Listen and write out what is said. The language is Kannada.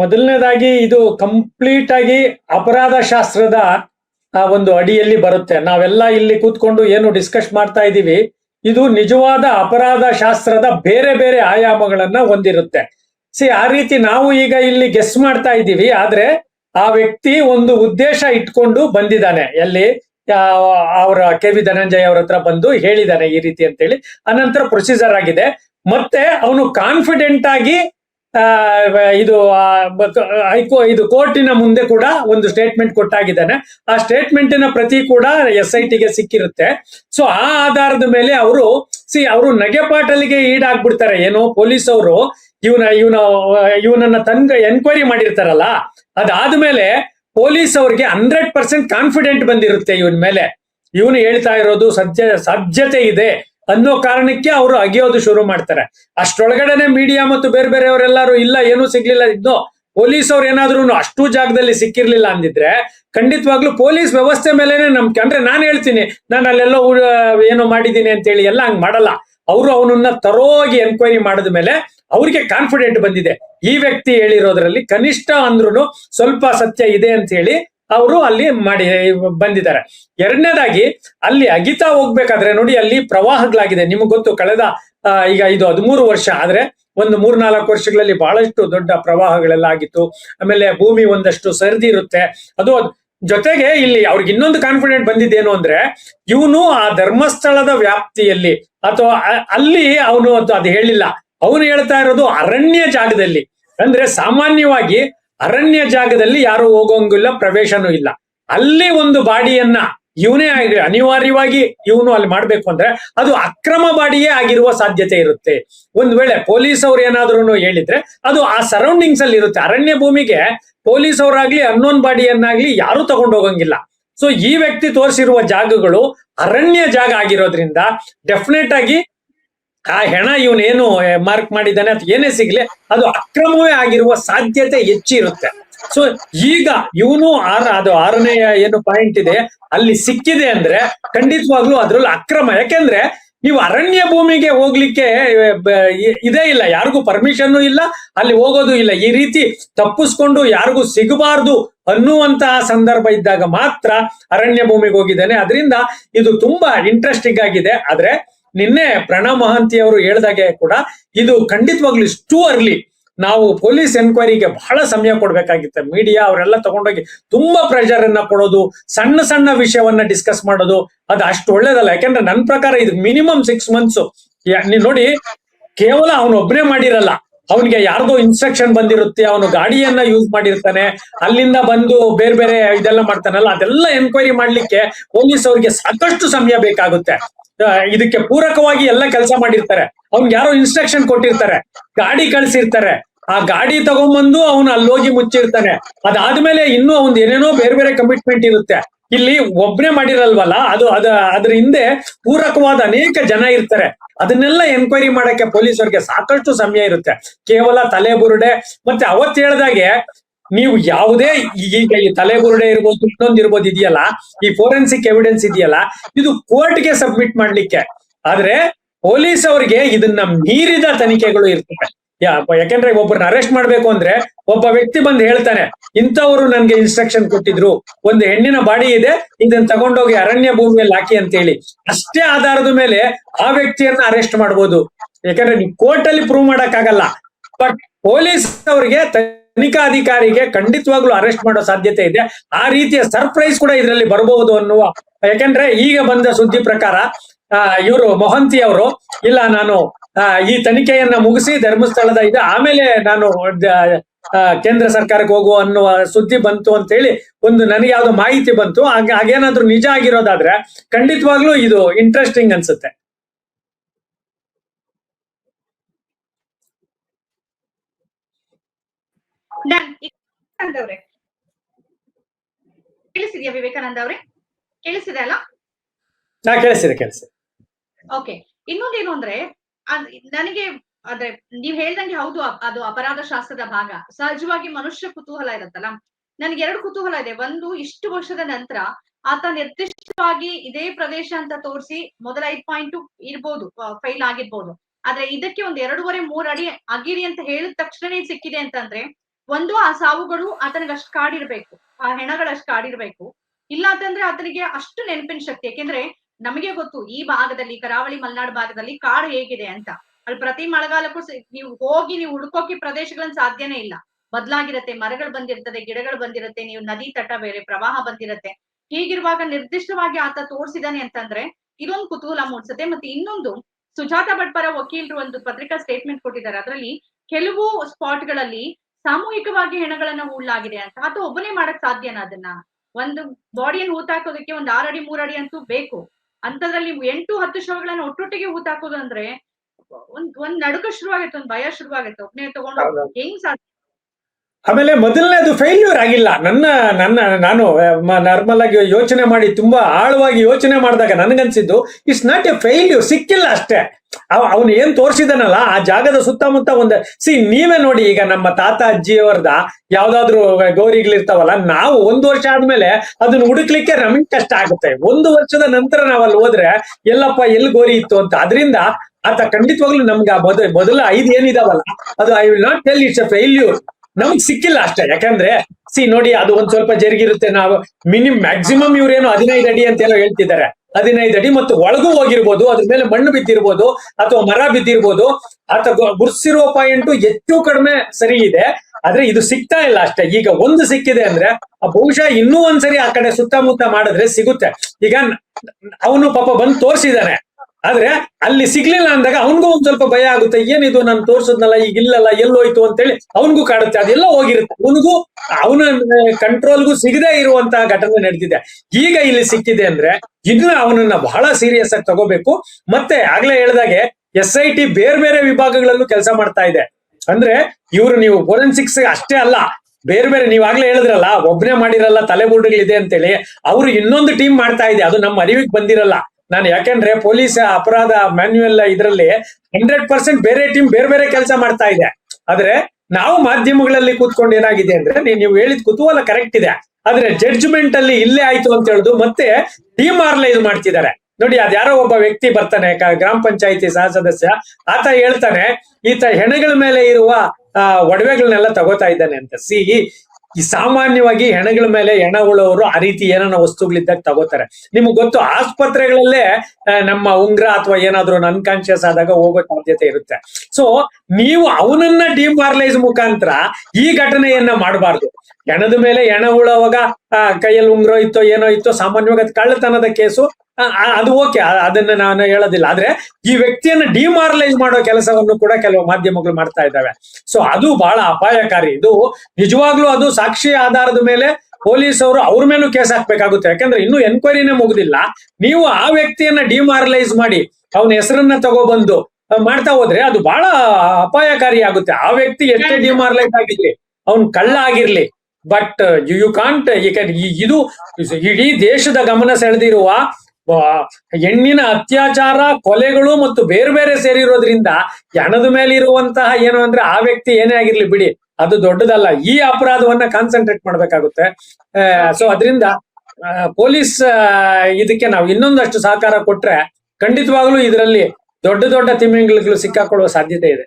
ಮೊದಲನೇದಾಗಿ ಇದು ಕಂಪ್ಲೀಟ್ ಆಗಿ ಅಪರಾಧ ಶಾಸ್ತ್ರದ ಒಂದು ಅಡಿಯಲ್ಲಿ ಬರುತ್ತೆ. ನಾವೆಲ್ಲ ಇಲ್ಲಿ ಕೂತ್ಕೊಂಡು ಏನು ಡಿಸ್ಕಸ್ ಮಾಡ್ತಾ ಇದ್ದೀವಿ, ಇದು ನಿಜವಾದ ಅಪರಾಧ ಶಾಸ್ತ್ರದ ಬೇರೆ ಬೇರೆ ಆಯಾಮಗಳನ್ನ ಹೊಂದಿರುತ್ತೆ. ಸಿ ಆ ರೀತಿ ನಾವು ಈಗ ಇಲ್ಲಿ ಗೆಸ್ ಮಾಡ್ತಾ ಇದ್ದೀವಿ, ಆದ್ರೆ ಆ ವ್ಯಕ್ತಿ ಒಂದು ಉದ್ದೇಶ ಇಟ್ಕೊಂಡು ಬಂದಿದ್ದಾನೆ. ಎಲ್ಲಿ? ಅವರ ಕೆ ವಿ ಧನಂಜಯ ಅವ್ರ ಹತ್ರ ಬಂದು ಹೇಳಿದಾನೆ ಈ ರೀತಿ ಅಂತೇಳಿ. ಅನಂತರ ಪ್ರೊಸೀಜರ್ ಆಗಿದೆ. ಮತ್ತೆ ಅವನು ಕಾನ್ಫಿಡೆಂಟ್ ಆಗಿ ಇದು ಹೈಕೋ ಇದು ಕೋರ್ಟಿನ ಮುಂದೆ ಕೂಡ ಒಂದು ಸ್ಟೇಟ್ಮೆಂಟ್ ಕೊಟ್ಟಾಗಿದ್ದಾನೆ. ಆ ಸ್ಟೇಟ್ಮೆಂಟಿನ ಪ್ರತಿ ಕೂಡ ಎಸ್ ಐ ಟಿಗೆ ಸಿಕ್ಕಿರುತ್ತೆ. ಸೊ ಆ ಆಧಾರದ ಮೇಲೆ ಅವರು ಸಿ ಅವರು ನಗೆಪಾಟಲಿಗೆ ಈಡಾಗ್ಬಿಡ್ತಾರೆ. ಏನು ಪೊಲೀಸ್ ಅವರು ಇವನ ಇವನ, ಇವನನ್ನ ತಂದ ಎನ್ಕ್ವೈರಿ ಮಾಡಿರ್ತಾರಲ್ಲ. ಅದಾದ್ಮೇಲೆ ಪೊಲೀಸ್ ಅವ್ರಿಗೆ ಹಂಡ್ರೆಡ್ ಪರ್ಸೆಂಟ್ ಕಾನ್ಫಿಡೆಂಟ್ ಬಂದಿರುತ್ತೆ ಇವನ್ ಮೇಲೆ. ಇವನು ಹೇಳ್ತಾ ಇರೋದು ಸದ್ಯ ಸಾಧ್ಯತೆ ಇದೆ. ಅನ್ನೋ ಕಾರಣಕ್ಕೆ ಅವರು ಅಗೆಯೋದು ಶುರು ಮಾಡ್ತಾರೆ. ಅಷ್ಟೊಳಗಡೆನೆ ಮೀಡಿಯಾ ಮತ್ತು ಬೇರೆ ಬೇರೆಯವರೆಲ್ಲರೂ ಇಲ್ಲ, ಏನೂ ಸಿಗ್ಲಿಲ್ಲ. ಇದ್ನೋ ಪೊಲೀಸ್ ಅವ್ರು ಏನಾದ್ರೂ ಅಷ್ಟು ಜಾಗದಲ್ಲಿ ಸಿಕ್ಕಿರ್ಲಿಲ್ಲ ಅಂದಿದ್ರೆ ಖಂಡಿತವಾಗ್ಲೂ ಪೊಲೀಸ್ ವ್ಯವಸ್ಥೆ ಮೇಲೆನೆ ನಂಬಿಕೆ. ಅಂದ್ರೆ ನಾನು ಹೇಳ್ತೀನಿ, ನಾನು ಅಲ್ಲೆಲ್ಲೋ ಏನೋ ಮಾಡಿದ್ದೀನಿ ಅಂತ ಹೇಳಿ ಎಲ್ಲ ಹಂಗ್ ಮಾಡಲ್ಲ. ಅವರು ಅವನನ್ನ ತರೋಗಿ ಎನ್ಕ್ವೈರಿ ಮಾಡಿದ ಮೇಲೆ ಅವ್ರಿಗೆ ಕಾನ್ಫಿಡೆಂಟ್ ಬಂದಿದೆ. ಈ ವ್ಯಕ್ತಿ ಹೇಳಿರೋದ್ರಲ್ಲಿ ಕನಿಷ್ಠ ಅಂದ್ರೂ ಸ್ವಲ್ಪ ಸತ್ಯ ಇದೆ ಅಂತ ಹೇಳಿ ಅವರು ಅಲ್ಲಿ ಮಾಡಿ, ಬಂದಿದ್ದಾರೆ. ಎರಡನೇದಾಗಿ, ಅಲ್ಲಿ ಅಗಿತಾ ಹೋಗ್ಬೇಕಾದ್ರೆ ನೋಡಿ, ಅಲ್ಲಿ ಪ್ರವಾಹಗಳಾಗಿದೆ. ನಿಮ್ಗೆ ಗೊತ್ತು, ಕಳೆದ ಈಗ ಇದು ಹದಿಮೂರು ವರ್ಷ. ಆದ್ರೆ ಒಂದು ಮೂರ್ನಾಲ್ಕು ವರ್ಷಗಳಲ್ಲಿ ಬಹಳಷ್ಟು ದೊಡ್ಡ ಪ್ರವಾಹಗಳೆಲ್ಲ ಆಗಿತ್ತು. ಆಮೇಲೆ ಭೂಮಿ ಒಂದಷ್ಟು ಸರಿದಿ ಇರುತ್ತೆ. ಅದು ಜೊತೆಗೆ ಇಲ್ಲಿ ಅವ್ರಿಗೆ ಇನ್ನೊಂದು ಕಾನ್ಫಿಡೆಂಟ್ ಬಂದಿದ್ದೇನು ಅಂದ್ರೆ, ಇವನು ಆ ಧರ್ಮಸ್ಥಳದ ವ್ಯಾಪ್ತಿಯಲ್ಲಿ, ಅಥವಾ ಅಲ್ಲಿ ಅವನು ಅದು ಹೇಳಿಲ್ಲ. ಅವನು ಹೇಳ್ತಾ ಇರೋದು ಅರಣ್ಯ ಜಾಗದಲ್ಲಿ. ಅಂದ್ರೆ ಸಾಮಾನ್ಯವಾಗಿ ಅರಣ್ಯ ಜಾಗದಲ್ಲಿ ಯಾರು ಹೋಗೋಂಗಿಲ್ಲ, ಪ್ರವೇಶನೂ ಇಲ್ಲ. ಅಲ್ಲಿ ಒಂದು ಬಾಡಿಯನ್ನ ಇವನೇ ಆಗಿ ಅನಿವಾರ್ಯವಾಗಿ ಇವನು ಅಲ್ಲಿ ಮಾಡ್ಬೇಕು ಅಂದ್ರೆ ಅದು ಅಕ್ರಮ ಬಾಡಿಯೇ ಆಗಿರುವ ಸಾಧ್ಯತೆ ಇರುತ್ತೆ. ಒಂದ್ ವೇಳೆ ಪೊಲೀಸ್ ಅವ್ರು ಏನಾದ್ರೂ ಹೇಳಿದ್ರೆ ಅದು ಆ ಸರೌಂಡಿಂಗ್ಸ್ ಅಲ್ಲಿ ಇರುತ್ತೆ. ಅರಣ್ಯ ಭೂಮಿಗೆ ಪೊಲೀಸ್ ಅವರಾಗ್ಲಿ ಅನ್ನೋನ್ ಬಾಡಿಯನ್ನಾಗ್ಲಿ ಯಾರು ತಗೊಂಡು ಹೋಗಂಗಿಲ್ಲ. ಸೊ ಈ ವ್ಯಕ್ತಿ ತೋರಿಸಿರುವ ಜಾಗಗಳು ಅರಣ್ಯ ಜಾಗ ಆಗಿರೋದ್ರಿಂದ ಡೆಫಿನೆಟ್ ಆಗಿ ಆ ಹೆಣ ಇವನೇನು ಮಾರ್ಕ್ ಮಾಡಿದ್ದಾನೆ ಅಥವಾ ಏನೇ ಸಿಗ್ಲಿ, ಅದು ಅಕ್ರಮವೇ ಆಗಿರುವ ಸಾಧ್ಯತೆ ಹೆಚ್ಚಿರುತ್ತೆ ಸೊ ಈಗ ಇವನು ಆರ, ಅದು ಆರನೇ, ಏನು ಪಾಯಿಂಟ್ ಇದೆ, ಅಲ್ಲಿ ಸಿಕ್ಕಿದೆ ಅಂದ್ರೆ ಖಂಡಿತವಾಗ್ಲೂ ಅದ್ರಲ್ಲಿ ಅಕ್ರಮ. ಯಾಕೆಂದ್ರೆ ನೀವು ಅರಣ್ಯ ಭೂಮಿಗೆ ಹೋಗ್ಲಿಕ್ಕೆ ಇದೇ ಇಲ್ಲ. ಯಾರಿಗೂ ಪರ್ಮಿಷನ್ ಇಲ್ಲ, ಅಲ್ಲಿ ಹೋಗೋದು ಇಲ್ಲ. ಈ ರೀತಿ ತಪ್ಪಿಸ್ಕೊಂಡು ಯಾರಿಗೂ ಸಿಗಬಾರ್ದು ಅನ್ನುವಂತಹ ಸಂದರ್ಭ ಇದ್ದಾಗ ಮಾತ್ರ ಅರಣ್ಯ ಭೂಮಿಗೆ ಹೋಗಿದ್ದಾನೆ. ಅದರಿಂದ ಇದು ತುಂಬಾ ಇಂಟ್ರೆಸ್ಟಿಂಗ್ ಆಗಿದೆ. ಆದ್ರೆ ನಿನ್ನೆ ಪ್ರಣವ್ ಮಹಾಂತಿ ಅವರು ಹೇಳ್ದಾಗೆ ಕೂಡ ಇದು ಖಂಡಿತವಾಗ್ಲೂ ಇಷ್ಟು ಅರ್ಲಿ ನಾವು ಪೊಲೀಸ್ ಎನ್ಕ್ವೈರಿಗೆ ಬಹಳ ಸಮಯ ಕೊಡ್ಬೇಕಾಗಿತ್ತೆ. ಮೀಡಿಯಾ ಅವರೆಲ್ಲ ತಗೊಂಡೋಗಿ ತುಂಬಾ ಪ್ರೆಷರ್ ಅನ್ನ ಕೊಡೋದು, ಸಣ್ಣ ಸಣ್ಣ ವಿಷಯವನ್ನ ಡಿಸ್ಕಸ್ ಮಾಡೋದು, ಅದು ಅಷ್ಟು ಒಳ್ಳೇದಲ್ಲ. ಯಾಕಂದ್ರೆ ನನ್ನ ಪ್ರಕಾರ ಇದು ಮಿನಿಮಮ್ ಸಿಕ್ಸ್ ಮಂತ್ಸ್ ನೀವು ನೋಡಿ, ಕೇವಲ ಅವನೊಬ್ಬನೇ ಮಾಡಿರಲ್ಲ. ಅವನಿಗೆ ಯಾರ್ದೋ ಇನ್ಸ್ಟ್ರಕ್ಷನ್ ಬಂದಿರುತ್ತೆ, ಅವನು ಗಾಡಿಯನ್ನ ಯೂಸ್ ಮಾಡಿರ್ತಾನೆ. ಅಲ್ಲಿಂದ ಬಂದು ಬೇರೆ ಬೇರೆ ಇದೆಲ್ಲ ಮಾಡ್ತಾನಲ್ಲ, ಅದೆಲ್ಲ ಎನ್ಕ್ವೈರಿ ಮಾಡ್ಲಿಕ್ಕೆ ಪೊಲೀಸ್ ಅವ್ರಿಗೆ ಸಾಕಷ್ಟು ಸಮಯ ಬೇಕಾಗುತ್ತೆ. ಇದಕ್ಕೆ ಪೂರಕವಾಗಿ ಎಲ್ಲ ಕೆಲಸ ಮಾಡಿರ್ತಾರೆ. ಅವ್ನ್ ಯಾರೋ ಇನ್ಸ್ಟ್ರಕ್ಷನ್ ಕೊಟ್ಟಿರ್ತಾರೆ. ಗಾಡಿ ಕಳ್ಸಿರ್ತಾರೆ. ಆ ಗಾಡಿ ತಗೊಂಬಂದು ಅವನು ಅಲ್ಲಿ ಹೋಗಿ ಮುಚ್ಚಿರ್ತಾನೆ. ಅದಾದ್ಮೇಲೆ ಇನ್ನೂ ಅವ್ನ್ ಏನೇನೋ ಬೇರೆ ಬೇರೆ ಕಮಿಟ್ಮೆಂಟ್ ಇರುತ್ತೆ. ಇಲ್ಲಿ ಒಬ್ನೇ ಮಾಡಿರಲ್ವಲ್ಲ, ಅದು, ಅದ, ಅದ್ರ ಹಿಂದೆ ಪೂರಕವಾದ ಅನೇಕ ಜನ ಇರ್ತಾರೆ. ಅದನ್ನೆಲ್ಲ ಎನ್ಕ್ವೈರಿ ಮಾಡಕ್ಕೆ ಪೊಲೀಸರಿಗೆ ಸಾಕಷ್ಟು ಸಮಯ ಇರುತ್ತೆ. ಕೇವಲ ತಲೆ ಬುರುಡೆ. ಮತ್ತೆ ಅವತ್ತು ಹೇಳ್ದಾಗೆ ನೀವು ಯಾವುದೇ ಈಗ ಈ ತಲೆಬುರುಡೆ ಇರ್ಬೋದು, ಇನ್ನೊಂದು ಇರ್ಬೋದು ಇದೆಯಲ್ಲ, ಈ ಫೋರೆನ್ಸಿಕ್ ಎವಿಡೆನ್ಸ್ ಇದೆಯಲ್ಲ, ಇದು ಕೋರ್ಟ್ಗೆ ಸಬ್ಮಿಟ್ ಮಾಡ್ಲಿಕ್ಕೆ. ಆದ್ರೆ ಪೊಲೀಸ್ ಅವರಿಗೆ ಇದನ್ನ ಮೀರಿದ ತನಿಖೆಗಳು ಇರ್ತವೆ. ಯಾಕೆಂದ್ರೆ ಒಬ್ಬರನ್ನ ಅರೆಸ್ಟ್ ಮಾಡ್ಬೇಕು ಅಂದ್ರೆ ಒಬ್ಬ ವ್ಯಕ್ತಿ ಬಂದು ಹೇಳ್ತಾನೆ, ಇಂಥವ್ರು ನನ್ಗೆ ಇನ್ಸ್ಟ್ರಕ್ಷನ್ ಕೊಟ್ಟಿದ್ರು, ಒಂದು ಹೆಣ್ಣಿನ ಬಾಡಿ ಇದೆ, ಇದನ್ನ ತಗೊಂಡೋಗಿ ಅರಣ್ಯ ಭೂಮಿಯಲ್ಲಿ ಹಾಕಿ ಅಂತ ಹೇಳಿ ಅಷ್ಟೇ ಆಧಾರದ ಮೇಲೆ ಆ ವ್ಯಕ್ತಿಯನ್ನ ಅರೆಸ್ಟ್ ಮಾಡ್ಬೋದು. ಯಾಕಂದ್ರೆ ನೀವು ಕೋರ್ಟ್ ಅಲ್ಲಿ ಪ್ರೂವ್ ಮಾಡಕ್ಕಾಗಲ್ಲ. ಬಟ್ ಪೊಲೀಸ್ ಅವರಿಗೆ ತನಿಖಾಧಿಕಾರಿಗೆ ಖಂಡಿತವಾಗ್ಲೂ ಅರೆಸ್ಟ್ ಮಾಡೋ ಸಾಧ್ಯತೆ ಇದೆ. ಆ ರೀತಿಯ ಸರ್ಪ್ರೈಸ್ ಕೂಡ ಇದರಲ್ಲಿ ಬರಬಹುದು ಅನ್ನುವ, ಯಾಕಂದ್ರೆ ಈಗ ಬಂದ ಸುದ್ದಿ ಪ್ರಕಾರ ಇವರು ಮೊಹಂತಿ ಅವರು, ಇಲ್ಲ ನಾನು ಈ ತನಿಖೆಯನ್ನ ಮುಗಿಸಿ ಧರ್ಮಸ್ಥಳದ ಇದೆ ಆಮೇಲೆ ನಾನು ಕೇಂದ್ರ ಸರ್ಕಾರಕ್ಕೆ ಹೋಗುವ ಅನ್ನುವ ಸುದ್ದಿ ಬಂತು ಅಂತ ಹೇಳಿ ಒಂದು ನನಗೆ ಯಾವ್ದೋ ಮಾಹಿತಿ ಬಂತು. ಹಾಗೆ, ಹಾಗೇನಾದ್ರೂ ನಿಜ ಆಗಿರೋದಾದ್ರೆ ಖಂಡಿತವಾಗ್ಲೂ ಇದು ಇಂಟ್ರೆಸ್ಟಿಂಗ್ ಅನ್ಸುತ್ತೆ. ಡನ್ ವಿವೇಕಾನಂದ ಅವ್ರೆ. ಕೇಳಿಸಿದ್ಯಾ ವಿವೇಕಾನಂದ ಅವ್ರೆ? ಕೇಳಿಸಿದೆ ಅಲ್ಲ? ಕೇಳಿಸಿದೆ ಕೇಳಿಸಿದೆ. ಓಕೆ. ಇನ್ನೊಂದೇನು ಅಂದ್ರೆ ಅದ್- ನನಗೆ ಅಂದ್ರೆ ನೀವ್ ಹೇಳ್ದಂಗೆ ಹೌದು ಅದು ಅಪರಾಧ ಶಾಸ್ತ್ರದ ಭಾಗ. ಸಹಜವಾಗಿ ಮನುಷ್ಯ ಕುತೂಹಲ ಇರುತ್ತಲ್ಲ? ನನ್ಗೆ ಎರಡು ಕುತೂಹಲ ಇದೆ. ಒಂದು ಇಷ್ಟು ವರ್ಷದ ನಂತರ ಆತ ನಿರ್ದಿಷ್ಟವಾಗಿ ಇದೇ ಪ್ರದೇಶ ಅಂತ ತೋರಿಸಿ ಮೊದಲ ಐದ್ ಪಾಯಿಂಟ್ ಇರ್ಬೋದು ಫೈಲ್ ಆಗಿರ್ಬೋದು. ಆದ್ರೆ ಇದಕ್ಕೆ ಒಂದ್ ಎರಡೂವರೆ ಮೂರ್ ಅಡಿ ಅಗಿರಿ ಅಂತ ಹೇಳಿದ ತಕ್ಷಣ ಸಿಕ್ಕಿದೆ ಅಂತಂದ್ರೆ ಒಂದು, ಆ ಸಾವುಗಳು ಅಷ್ಟು ಕಾಡಿರ್ಬೇಕು, ಆ ಹೆಣಗಳಷ್ಟು ಕಾಡಿರ್ಬೇಕು. ಇಲ್ಲ ಅಂತಂದ್ರೆ ಆತನಿಗೆ ಅಷ್ಟು ನೆನಪಿನ ಶಕ್ತಿ, ಯಾಕೆಂದ್ರೆ ನಮಗೆ ಗೊತ್ತು ಈ ಭಾಗದಲ್ಲಿ, ಕರಾವಳಿ ಮಲೆನಾಡು ಭಾಗದಲ್ಲಿ ಕಾಡು ಹೇಗಿದೆ ಅಂತ. ಅಲ್ಲಿ ಪ್ರತಿ ಮಳೆಗಾಲಕ್ಕೂ ನೀವು ಹೋಗಿ ನೀವು ಹುಡ್ಕೋಕೆ ಪ್ರದೇಶಗಳನ್ನ ಸಾಧ್ಯನೇ ಇಲ್ಲ. ಬದಲಾಗಿರತ್ತೆ, ಮರಗಳು ಬಂದಿರ್ತದೆ, ಗಿಡಗಳು ಬಂದಿರುತ್ತೆ, ನೀವು ನದಿ ತಟ ಬೇರೆ, ಪ್ರವಾಹ ಬಂದಿರತ್ತೆ. ಹೀಗಿರುವಾಗ ನಿರ್ದಿಷ್ಟವಾಗಿ ಆತ ತೋರಿಸಿದಾನೆ ಅಂತಂದ್ರೆ ಇದೊಂದು ಕುತೂಹಲ ಮೂಡಿಸುತ್ತೆ. ಮತ್ತೆ ಇನ್ನೊಂದು, ಸುಜಾತ ಭಟ್ಪರ ವಕೀಲರು ಒಂದು ಪತ್ರಿಕಾ ಸ್ಟೇಟ್ಮೆಂಟ್ ಕೊಟ್ಟಿದ್ದಾರೆ. ಅದರಲ್ಲಿ ಕೆಲವು ಸ್ಪಾಟ್ಗಳಲ್ಲಿ ಸಾಮೂಹಿಕವಾಗಿ ಹೆಣಗಳನ್ನ ಹೂಡ್ಲಾಗಿದೆ ಅಂತ. ಅದು ಒಬ್ಬನೇ ಮಾಡಕ್ ಸಾಧ್ಯನ ಅದನ್ನ. ಒಂದು ಬಾಡಿಯನ್ನು ಹೂತಾಕೋದಕ್ಕೆ ಒಂದ್ ಆರಡಿ ಮೂರಡಿ ಅಂತೂ ಬೇಕು. ಅಂತದ್ರಲ್ಲಿ ಎಂಟು ಹತ್ತು ಶವಗಳನ್ನ ಒಟ್ಟೊಟ್ಟಿಗೆ ಹೂತಾಕೋದು ಅಂದ್ರೆ ಒಂದ್ ಒಂದ್ ನಡುಕ ಶುರುವಾಗತ್ತೆ ಒಂದ್ ಭಯ ಶುರುವಾಗತ್ತೆ. ಒಬ್ನೇ ತಗೊಂಡು. ಹೆಂಗ್ ಸಾಧ್ಯ? ಆಮೇಲೆ ಮೊದಲನೇದು ಫೇಲ್ಯೂರ್ ಆಗಿಲ್ಲ. ನನ್ನ ನನ್ನ, ನಾನು ನಾರ್ಮಲ್ ಆಗಿ ಯೋಚನೆ ಮಾಡಿ ತುಂಬಾ ಆಳವಾಗಿ ಯೋಚನೆ ಮಾಡಿದಾಗ ನನಗನ್ಸಿದ್ದು ಇಟ್ಸ್ ನಾಟ್ ಎ ಫೇಲ್ಯೂರ್ ಸಿಕ್ಕಿಲ್ಲ ಅಷ್ಟೇ. ಅವನು ಏನ್ ತೋರಿಸಿದನಲ್ಲ, ಆ ಜಾಗದ ಸುತ್ತಮುತ್ತ ಒಂದು ಸಿ ನೀವೇ ನೋಡಿ ಈಗ ನಮ್ಮ ತಾತ, ಅಜ್ಜಿಯವರದ ಯಾವ್ದಾದ್ರು ಗೌರಿಗಳಿರ್ತಾವಲ್ಲ, ನಾವು ಒಂದು ವರ್ಷ ಆದ್ಮೇಲೆ ಅದನ್ನ ಹುಡುಕ್ಲಿಕ್ಕೆ ನಮಗೆ ಕಷ್ಟ ಆಗುತ್ತೆ. ಒಂದು ವರ್ಷದ ನಂತರ ನಾವ್ ಅಲ್ಲಿ ಹೋದ್ರೆ, ಎಲ್ಲಪ್ಪ, ಎಲ್ಲಿ ಗೋರಿ ಇತ್ತು? ಅಂತ. ಅದರಿಂದ ಆತ ಖಂಡಿತವಾಗ್ಲೂ ನಮ್ಗೆ ಮೊದಲ ಮೊದಲ ಐದು ಏನಿದಾವಲ್ಲ, ಅದು I will not tell it's a failure ನಮಗ್ ಸಿಕ್ಕಿಲ್ಲ ಅಷ್ಟೇ. ಯಾಕಂದ್ರೆ, ಸಿ, ನೋಡಿ, ಅದು ಒಂದ್ ಸ್ವಲ್ಪ ಜರುಗಿರುತ್ತೆ. ನಾವು ಮಿನಿಮಮ್ ಮ್ಯಾಕ್ಸಿಮಮ್ ಇವ್ರೇನು ಹದಿನೈದು ಅಡಿ ಅಂತ ಏನೋ ಹೇಳ್ತಿದ್ದಾರೆ. ಹದಿನೈದು ಅಡಿ ಮತ್ತು ಒಳಗೂ ಹೋಗಿರ್ಬೋದು, ಅದ್ರ ಮೇಲೆ ಮಣ್ಣು ಬಿದ್ದಿರ್ಬೋದು, ಅಥವಾ ಮರ ಬಿದ್ದಿರ್ಬೋದು ಅಥವಾ ಗುರ್ಸಿರೋ ಪಾಯಿಂಟ್ ಹೆಚ್ಚು ಕಡಿಮೆ ಸರಿ ಇದೆ. ಆದ್ರೆ ಇದು ಸಿಗ್ತಾ ಇಲ್ಲ ಅಷ್ಟೇ. ಈಗ ಒಂದು ಸಿಕ್ಕಿದೆ ಅಂದ್ರೆ, ಆ ಬಹುಶಃ ಇನ್ನೂ ಒಂದ್ಸರಿ ಆ ಕಡೆ ಸುತ್ತಮುತ್ತ ಮಾಡಿದ್ರೆ ಸಿಗುತ್ತೆ. ಈಗ ಅವನು ಪಾಪ ಬಂದು ತೋರಿಸಿದಾನೆ. ಆದ್ರೆ ಅಲ್ಲಿ ಸಿಗ್ಲಿಲ್ಲ ಅಂದಾಗ ಅವನಿಗೂ ಒಂದ್ ಸ್ವಲ್ಪ ಭಯ ಆಗುತ್ತೆ. ಏನಿದು ನಾನು ತೋರ್ಸದ್ನಲ್ಲ, ಈಗ ಇಲ್ಲಲ್ಲ, ಎಲ್ಲೋಯ್ತು ಅಂತೇಳಿ ಅವನಿಗೂ ಕಾಡುತ್ತೆ. ಅದೆಲ್ಲ ಹೋಗಿರುತ್ತೆ. ಅವನಿಗೂ, ಅವನ ಕಂಟ್ರೋಲ್ಗೂ ಸಿಗದೆ ಇರುವಂತಹ ಘಟನೆ ನಡೆದಿದೆ. ಈಗ ಇಲ್ಲಿ ಸಿಕ್ಕಿದೆ ಅಂದ್ರೆ ಇದನ್ನ ಅವನನ್ನ ಬಹಳ ಸೀರಿಯಸ್ ಆಗಿ ತಗೋಬೇಕು. ಮತ್ತೆ ಆಗ್ಲೇ ಹೇಳ್ದಾಗೆ ಎಸ್ ಐ ಟಿ ಬೇರೆ ಬೇರೆ ವಿಭಾಗಗಳಲ್ಲೂ ಕೆಲಸ ಮಾಡ್ತಾ ಇದೆ. ಅಂದ್ರೆ ಇವರು ನೀವು ಫೋರೆನ್ಸಿಕ್ಸ್ ಅಷ್ಟೇ ಅಲ್ಲ, ಬೇರೆ ಬೇರೆ ನೀವ್ ಆಗ್ಲೇ ಹೇಳಿದ್ರಲ್ಲ, ಒಬ್ನೇ ಮಾಡಿರಲ್ಲ ತಲೆಬುರುಡುಗಳಿದೆ ಅಂತೇಳಿ, ಅವರು ಇನ್ನೊಂದು ಟೀಮ್ ಮಾಡ್ತಾ ಇದೆ. ಅದು ನಮ್ಮ ಅರಿವಿಗೆ ಬಂದಿರಲ್ಲ. ನಾನು ಯಾಕೆಂದ್ರೆ ಪೊಲೀಸ್ ಅಪರಾಧ ಮ್ಯಾನ್ಯುಯಲ್ ಇದರಲ್ಲಿ ಹಂಡ್ರೆಡ್ ಪರ್ಸೆಂಟ್ ಬೇರೆ ಟೀಮ್ ಬೇರೆ ಬೇರೆ ಕೆಲಸ ಮಾಡ್ತಾ ಇದೆ. ಆದ್ರೆ ನಾವು ಮಾಧ್ಯಮಗಳಲ್ಲಿ ಕೂತ್ಕೊಂಡು ಏನಾಗಿದೆ ಅಂದ್ರೆ ನೀವು ಹೇಳಿದ ಕುತೂಹಲ ಕರೆಕ್ಟ್ ಇದೆ. ಆದ್ರೆ ಜಡ್ಜ್ಮೆಂಟ್ ಅಲ್ಲಿ ಇಲ್ಲೇ ಆಯ್ತು ಅಂತ ಹೇಳುದು ಮತ್ತೆ ಟೀಮ್ ಆರ್ಲೆ ಇದು ಮಾಡ್ತಿದ್ದಾರೆ. ನೋಡಿ ಅದ್ಯಾರೋ ಒಬ್ಬ ವ್ಯಕ್ತಿ ಬರ್ತಾನೆ ಗ್ರಾಮ ಪಂಚಾಯತಿ ಸಹ ಸದಸ್ಯ, ಆತ ಹೇಳ್ತಾನೆ, ಈತ ಹೆಣಗಳ ಮೇಲೆ ಇರುವ ಒಡವೆಗಳನ್ನೆಲ್ಲ ತಗೋತಾ ಇದ್ದಾನೆ ಅಂತ. ಸಿ ಈ ಸಾಮಾನ್ಯವಾಗಿ ಹೆಣಗಳ ಮೇಲೆ ಹೆಣ ಉಳ್ಳವರು ಆ ರೀತಿ ಏನನ್ನ ವಸ್ತುಗಳಿದ್ದಾಗ ತಗೋತಾರೆ. ನಿಮ್ಗೆ ಗೊತ್ತು, ಆಸ್ಪತ್ರೆಗಳಲ್ಲೇ ನಮ್ಮ ಉಂಗ್ರ ಅಥವಾ ಏನಾದ್ರು ಅನ್ಕಾನ್ಶಿಯಸ್ ಆದಾಗ ಹೋಗೋ ಸಾಧ್ಯತೆ ಇರುತ್ತೆ. ಸೊ ನೀವು ಅವನನ್ನ ಡಿಮಾರ್ಲೈಸ್ ಮುಖಾಂತರ ಈ ಘಟನೆಯನ್ನ ಮಾಡಬಾರ್ದು. ಹೆಣದ ಮೇಲೆ ಹೆಣ ಉಳುವಾಗ ಕೈಯಲ್ಲಿ ಉಂಗ್ರ ಇತ್ತೋ, ಏನೋ ಇತ್ತೋ, ಸಾಮಾನ್ಯವಾಗಿ ಅದು ಕಳ್ಳತನದ ಕೇಸು. ಅದು ಓಕೆ ಅದನ್ನ ನಾನು ಹೇಳೋದಿಲ್ಲ. ಆದ್ರೆ ಈ ವ್ಯಕ್ತಿಯನ್ನ ಡಿಮಾರಲೈಸ್ ಮಾಡೋ ಕೆಲಸವನ್ನು ಕೂಡ ಕೆಲವು ಮಾಧ್ಯಮಗಳು ಮಾಡ್ತಾ ಇದ್ದಾವೆ. ಸೊ ಅದು ಬಹಳ ಅಪಾಯಕಾರಿ. ಇದು ನಿಜವಾಗ್ಲೂ ಅದು ಸಾಕ್ಷಿ ಆಧಾರದ ಮೇಲೆ ಪೊಲೀಸ್ ಅವರು ಅವ್ರ ಮೇಲೂ ಕೇಸ್ ಹಾಕ್ಬೇಕಾಗುತ್ತೆ. ಯಾಕಂದ್ರೆ ಇನ್ನೂ ಎನ್ಕ್ವೈರಿನೇ ಮುಗುದಿಲ್ಲ. ನೀವು ಆ ವ್ಯಕ್ತಿಯನ್ನ ಡಿಮಾರಲೈಸ್ ಮಾಡಿ ಅವನ ಹೆಸರನ್ನ ತಗೊಬಂದು ಮಾಡ್ತಾ ಹೋದ್ರೆ ಅದು ಬಹಳ ಅಪಾಯಕಾರಿ ಆಗುತ್ತೆ. ಆ ವ್ಯಕ್ತಿ ಎಷ್ಟೇ ಡಿಮಾರಲೈಸ್ ಆಗಿರ್ಲಿ ಅವ್ನ್ ಕಳ್ಳ ಆಗಿರ್ಲಿ ಬಟ್ ಯು ಯು ಕಾಂಟ್ ಇದು ಇಡೀ ದೇಶದ ಗಮನ ಸೆಳೆದಿರುವ ಹೆಣ್ಣಿನ ಅತ್ಯಾಚಾರ, ಕೊಲೆಗಳು ಮತ್ತು ಬೇರೆ ಬೇರೆ ಸೇರಿರೋದ್ರಿಂದ ಹೆಣದ ಮೇಲೆ ಇರುವಂತಹ ಏನು ಅಂದ್ರೆ ಆ ವ್ಯಕ್ತಿ ಏನೇ ಆಗಿರ್ಲಿ ಬಿಡಿ, ಅದು ದೊಡ್ಡದಲ್ಲ. ಈ ಅಪರಾಧವನ್ನ ಕಾನ್ಸಂಟ್ರೇಟ್ ಮಾಡ್ಬೇಕಾಗುತ್ತೆ. ಸೊ ಅದರಿಂದ ಪೊಲೀಸ್ ಇದಕ್ಕೆ ನಾವು ಇನ್ನೊಂದಷ್ಟು ಸಹಕಾರ ಕೊಟ್ರೆ ಖಂಡಿತವಾಗ್ಲೂ ಇದರಲ್ಲಿ ದೊಡ್ಡ ದೊಡ್ಡ ತಿಮಿಂಗ್ಲಗಳು ಸಿಕ್ಕಾಕೊಳ್ಳುವ ಸಾಧ್ಯತೆ ಇದೆ.